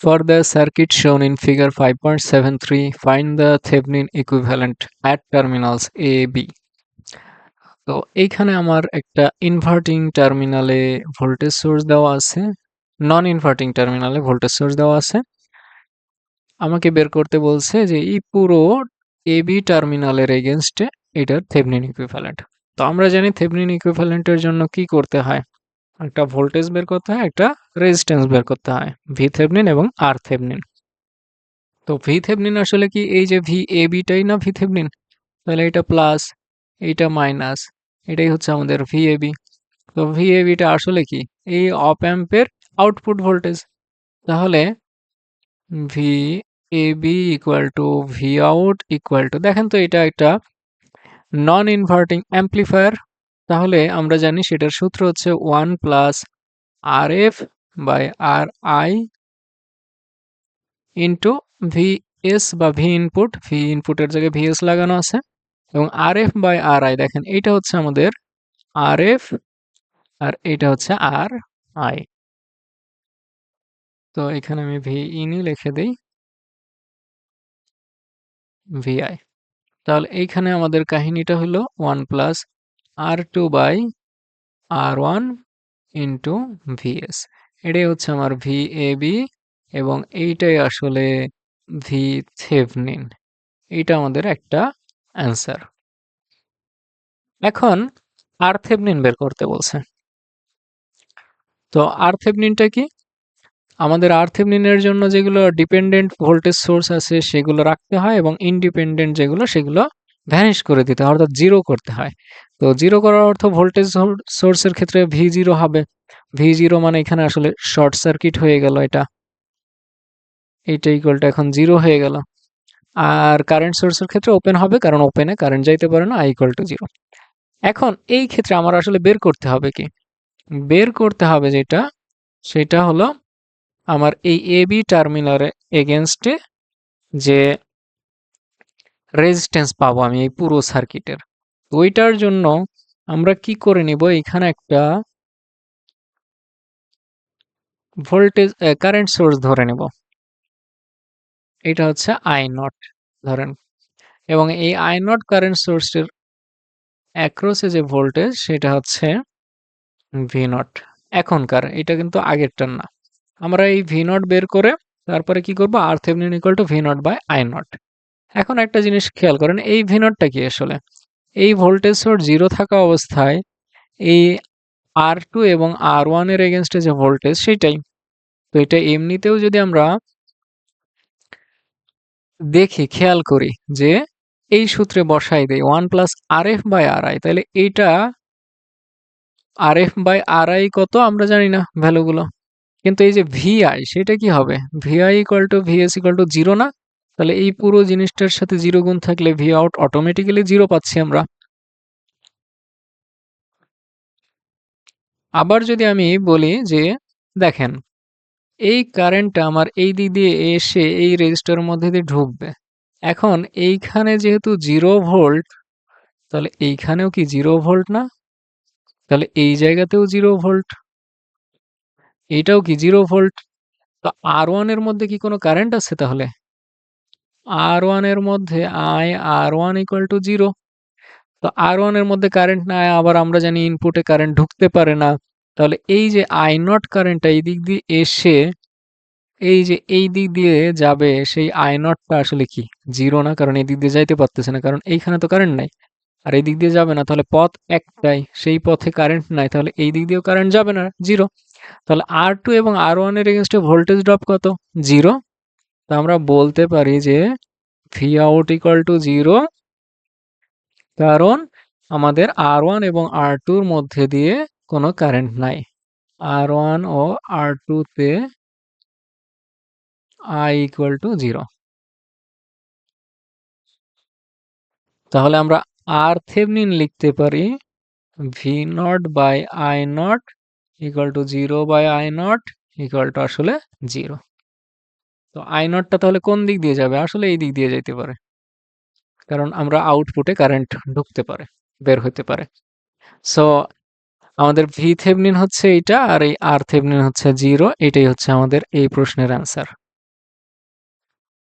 For the circuit shown in figure 5.73, find the Thevenin equivalent at terminals A, B. তো এইখানে আমার একটা inverting টার্মিনালে ভোল্টেজ সোর্স দেওয়া আছে নন ইনভার্টিং টার্মিনালে ভোল্টেজ সোর্স দেওয়া আছে। আমাকে বের করতে বলছে যে এই পুরো এবি টার্মিনালের এগেনস্টে এটার থেভনিন ইকুইভ্যালেন্ট তো আমরা জানি থেভনিন ইকুইভ্যালেন্টের জন্য কি করতে হয়? একটা ভোল্টেজ বের করতে হয়, একটা রেজিস্ট্যান্স বের করতে হয় ভি থেভনিন এবং আর থেভনিন তো ভি থেভনিন আসলে কি, এই যে ভি এ বিটাই না ভি থেভনিন তাহলে এটা প্লাস এইটা মাইনাস এটাই হচ্ছে আমাদের ভি এ বি তো ভি এ বিটা আসলে কি, এই অপ অ্যাম্পের আউটপুট ভোল্টেজ তাহলে V A B equal to V out equal to দেখেন তো এটা একটা নন ইনভার্টিং অ্যাম্প্লিফায়ার তাহলে আমরা জানি সেটার সূত্র হচ্ছে one plus R F by R I into V S বা ভি ইনপুট ভি ইনপুটের জায়গায় ভি এস লাগানো আছে। এবং R F by R I দেখেন, এইটা হচ্ছে আমাদের আর এফ আর এটা হচ্ছে আর আই তো এখানে আমি ভি ইনই লিখে দিই। ভিআই তাহলে এইখানে আমাদের কাহিনীটা হলো one plus R two by R one into VS এটাই হচ্ছে আমার ভি এ বি এবং এইটাই আসলে ভি থেভনিন এইটা আমাদের একটা অ্যান্সার এখন আর থেভনিন বের করতে বলছে। তো আর থেভনিনটা কি? আমাদের আর্থেমনিনের জন্য যেগুলো ডিপেন্ডেন্ট ভোল্টেজ সোর্স আছে, সেগুলো রাখতে হয় এবং ইনডিপেন্ডেন্ট যেগুলো, সেগুলো ভ্যানিশ করে দিতে হয়, অর্থাৎ জিরো করতে হয়। তো জিরো করার অর্থ ভোল্টেজ সোর্সের ক্ষেত্রে ভি জিরো হবে। ভি জিরো মানে এখানে আসলে শর্ট সার্কিট হয়ে গেল এটা। এইটা ইকুয়ালটা এখন জিরো হয়ে গেল। আর কারেন্ট সোর্সের ক্ষেত্রে ওপেন হবে, কারণ ওপেনে কারেন্ট যাইতে পারে না আই ইকুয়াল টু জিরো এখন এই ক্ষেত্রে আমার আসলে বের করতে হবে কি? বের করতে হবে যেটা, সেটা হলো আমার এই এ বি টার্মিনালের এগেনস্টে যে রেজিস্ট্যান্স পাবো আমি এই পুরো সার্কিটের ওইটার জন্য আমরা কি করে নিব? এখানে একটা ভোল্টেজ কারেন্ট সোর্স ধরে নেব। এটা হচ্ছে আই নট ধরেন। এবং এই আই নট কারেন্ট সোর্সের অ্যাক্রসে যে ভোল্টেজ সেটা হচ্ছে ভি নট এখনকার, এটা কিন্তু আগেরটার না। আমরা এই ভি নট বের করে তারপরে কি করব? R Thevenin to V naught by I naught এখন একটা জিনিস খেয়াল করেন, এই ভি নটটা কি আসলে? এই ভোল্টেজ সোর্স জিরো থাকা অবস্থায় এই আর টু এবং আর ওয়ানের এগেনস্টে যে ভোল্টেজ সেটাই। তো এটা এমনিতেও যদি আমরা দেখি, খেয়াল করি যে এই সূত্রে বসাই দেয় one plus R F by R I তাহলে এইটা R F by R I কত আমরা জানি না ভ্যালুগুলো কিন্তু এই যে ভিআই সেটা কি হবে? VI equal to VS equal to zero না? তাহলে এই পুরো জিনিসটার সাথে জিরো গুণ থাকলে ভি আউট অটোমেটিক্যালি জিরো পাচ্ছি আমরা। আবার যদি আমি বলি যে, দেখেন, এই কারেন্টটা আমার এই দিক দিয়ে এসে এই রেজিস্টারের মধ্যে দিয়ে ঢুকবে। এখন এইখানে যেহেতু জিরো ভোল্ট তাহলে এইখানেও কি জিরো ভোল্ট না? তাহলে এই জায়গাতেও জিরো ভোল্ট এইটাও কি জিরো ভোল্ট তো আর ওয়ানের মধ্যে কি কোনো কারেন্ট আছে তাহলে? আর ওয়ানের মধ্যে I R one equal to zero তো আর ওয়ানের মধ্যে কারেন্ট না, আবার আমরা জানি ইনপুটে কারেন্ট ঢুকতে পারে না। তাহলে এই যে আই নট কারেন্টটা এই দিক দিয়ে এসে, এই যে এই দিক দিয়ে যাবে সেই আই নটটা আসলে কি? জিরো না, কারণ এই দিক দিয়ে যাইতে পারতেছে না, কারণ এইখানে তো কারেন্ট নাই। আর এই দিক দিয়ে যাবে না, তাহলে পথ একটাই, সেই পথে কারেন্ট নাই, তাহলে এই দিক দিয়েও কারেন্ট যাবে না জিরো তাহলে আর টু এবং আর ওয়ানের এগেনস্টে ভোল্টেজ ড্রপ কত? জিরো আমরা বলতে পারি যে V out equal to zero কারণ আমাদের আর ওয়ান এবং আর টুর মধ্যে দিয়ে কোনো কারেন্ট নাই। আর ওয়ান ও আর টুতে আই ইকুয়াল টু জিরো তাহলে আমরা আর থেভনিন লিখতে পারি V naught by I naught equal to zero by I naught equal to আসলে জিরো তো আই নটটা তাহলে কোন দিক দিয়ে যাবে? আসলে এই দিক দিয়ে যাইতে পারে। কারণ আমরা আউটপুটে কারেন্ট ঢুকতে পারে, বের হতে পারে। সো আমাদের ভি থেভনিন হচ্ছে এইটা আর এই আর থেভনিন হচ্ছে জিরো এটাই হচ্ছে আমাদের এই প্রশ্নের অ্যান্সার